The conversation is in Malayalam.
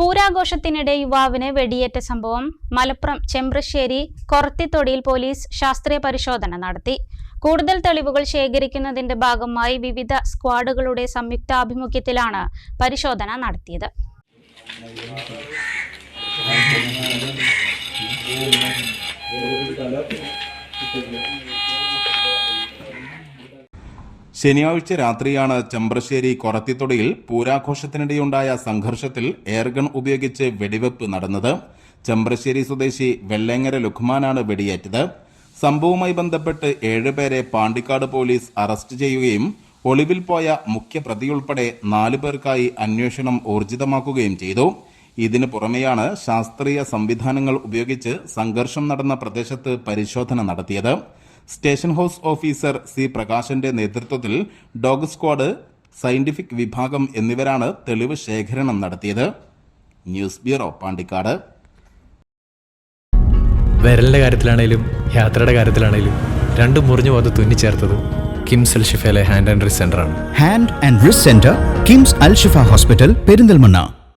പൂരാഘോഷത്തിനിടെ യുവാവിന് വെടിയേറ്റ സംഭവം മലപ്പുറം ചെമ്പ്രശ്ശേരി കൊറത്തിത്തൊടിയിൽ പോലീസ് ശാസ്ത്രീയ പരിശോധന നടത്തി. കൂടുതൽ തെളിവുകൾ ശേഖരിക്കുന്നതിന്റെ ഭാഗമായി വിവിധ സ്ക്വാഡുകളുടെ സംയുക്താഭിമുഖ്യത്തിലാണ് പരിശോധന നടത്തിയത്. ശനിയാഴ്ച രാത്രിയാണ് ചെമ്പ്രശ്ശേരി കൊറത്തിത്തൊടിയിൽ പൂരാഘോഷത്തിനിടെയുണ്ടായ സംഘർഷത്തിൽ എയർഗൺ ഉപയോഗിച്ച് വെടിവെപ്പ് നടന്നത്. ചെമ്പ്രശ്ശേരി സ്വദേശി വെള്ളേങ്ങര ലുഖ്മാനാണ് വെടിയേറ്റത്. സംഭവവുമായി ബന്ധപ്പെട്ട് ഏഴുപേരെ പാണ്ടിക്കാട് പോലീസ് അറസ്റ്റ് ചെയ്യുകയും ഒളിവിൽ പോയ മുഖ്യപ്രതിയുൾപ്പെടെ നാലു പേർക്കായി അന്വേഷണം ഊർജിതമാക്കുകയും ചെയ്തു. ഇതിനു പുറമെയാണ് ശാസ്ത്രീയ സംവിധാനങ്ങൾ ഉപയോഗിച്ച് സംഘർഷം നടന്ന പ്രദേശത്ത് പരിശോധന നടത്തിയത്. സ്റ്റേഷൻ ഹൗസ് ഓഫീസർ സി പ്രകാശന്റെ നേതൃത്വത്തിൽ ഡോഗ് സ്ക്വാഡ് സയന്റിഫിക് വിഭാഗം എന്നിവരാണ് തെളിവ് ശേഖരണം നടത്തിയത്. News bureau Pandikkad. വിരലിന്റെ കാര്യത്തിലാണെങ്കിലും യാത്രയുടെ കാര്യത്തിലാണെങ്കിലും രണ്ടും മുറിഞ്ഞു പോകാതെ തുന്നിച്ചേർത്തത് കിംസ് അൽ ഷിഫയിലെ hand and wrist സെന്ററാണ് hand and wrist centre KIMS Al Shifa hospital Perinthalmanna.